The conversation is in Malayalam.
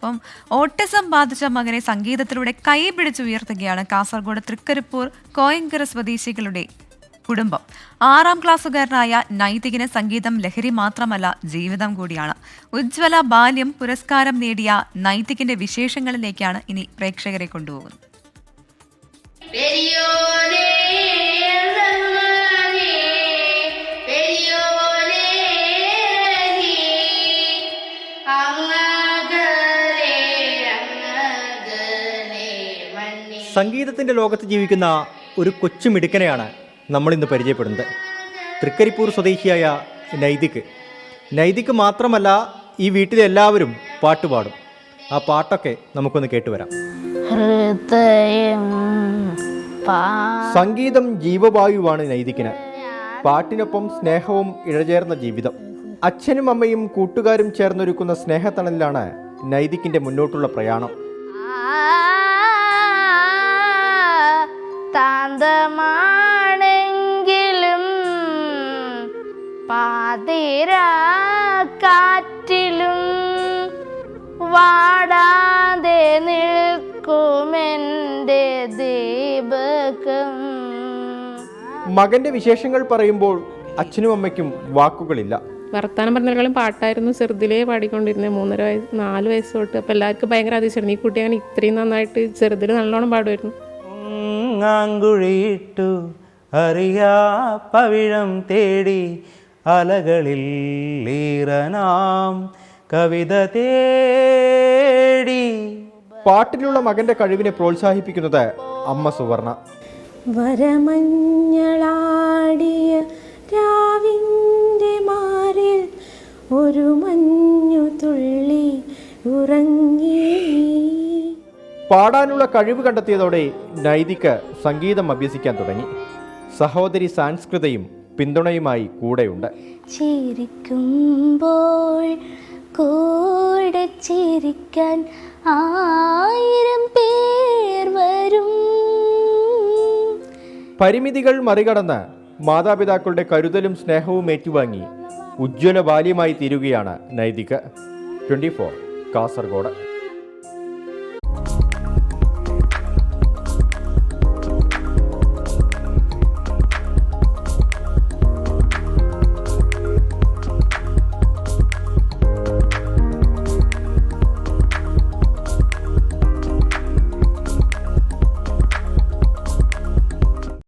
അപ്പം ഓട്ടിസം ബാധിച്ച മകനെ സംഗീതത്തിലൂടെ കൈപിടിച്ചുയർത്തുകയാണ് കാസർഗോഡ് തൃക്കരിപ്പൂർ കോയങ്കര സ്വദേശികളുടെ കുടുംബം. ആറാം ക്ലാസ്സുകാരനായ നൈതികിന് സംഗീതം ലഹരി മാത്രമല്ല ജീവിതം കൂടിയാണ്. ഉജ്ജ്വല ബാല്യം പുരസ്കാരം നേടിയ നൈതികിന്റെ വിശേഷങ്ങളിലേക്കാണ് ഇനി പ്രേക്ഷകരെ കൊണ്ടുപോകുന്നത്. സംഗീതത്തിന്റെ ലോകത്ത് ജീവിക്കുന്ന ഒരു കൊച്ചു മിടുക്കനെയാണ് നമ്മളിന്ന് പരിചയപ്പെടുന്നത്. തൃക്കരിപ്പൂർ സ്വദേശിയായ നൈതിക് നൈതിക് മാത്രമല്ല ഈ വീട്ടിലെ എല്ലാവരും പാട്ടുപാടും ആ പാട്ടൊക്കെ നമുക്കൊന്ന് കേട്ടുവരാം. ഹൃദയം സംഗീതം ജീവവായുവാണ് നൈതികിന് പാട്ടിനൊപ്പം സ്നേഹവും ഇഴചേർന്ന ജീവിതം. അച്ഛനും അമ്മയും കൂട്ടുകാരും ചേർന്നൊരുക്കുന്ന സ്നേഹത്തണലിലാണ് നൈതിക്കിന്റെ മുന്നോട്ടുള്ള പ്രയാണം. പാതിര കാറ്റിലും വാടാതെ നിൽക്കുമെന്റെ ദീപകം. മകന്റെ വിശേഷങ്ങൾ പറയുമ്പോൾ അച്ഛനും അമ്മയ്ക്കും വാക്കുകളില്ല. വർത്താനം പറഞ്ഞാലും പാട്ടായിരുന്നു ചെറുതിലേ പാടിക്കൊണ്ടിരുന്നത് മൂന്നര വയസ്സ് നാല് വയസ്സ് തൊട്ട് അപ്പോൾ എല്ലാവർക്കും ഭയങ്കര അതിശയം ഈ കുട്ടി അങ്ങനെ ഇത്രയും നന്നായിട്ട് ചെറുതിൽ നല്ലോണം പാടുമായിരുന്നു. ആങ്കുഴിയിട്ടു അറിയാ പവിഴം തേടി അലകളിൽ ഈറനാം കവിത തേടി. പാട്ടിലുള്ള മകന്റെ കഴിവിനെ പ്രോത്സാഹിപ്പിക്കുന്നത് അമ്മ സുവർണ. വരമഞ്ഞളാടിയ രാവിന്റെ മാറിൽ ഒരു മഞ്ഞു തുള്ളി ഉറങ്ങി. പാടാനുള്ള കഴിവ് കണ്ടെത്തിയതോടെ നൈതിക്ക് സംഗീതം അഭ്യസിക്കാൻ തുടങ്ങി. സഹോദരി സാൻസ്കൃതയും പിന്തുണയുമായി കൂടെയുണ്ട്. ചിരിക്കുമ്പോൾ കൂടെ ചിരിക്കാൻ ആയിരം പേർ വരും. പരിമിതികൾ മറികടന്ന് മാതാപിതാക്കളുടെ കരുതലും സ്നേഹവും ഏറ്റുവാങ്ങി ഉജ്ജ്വല ബാല്യമായി തീരുകയാണ് നൈതിക. Twenty four Kasaragod.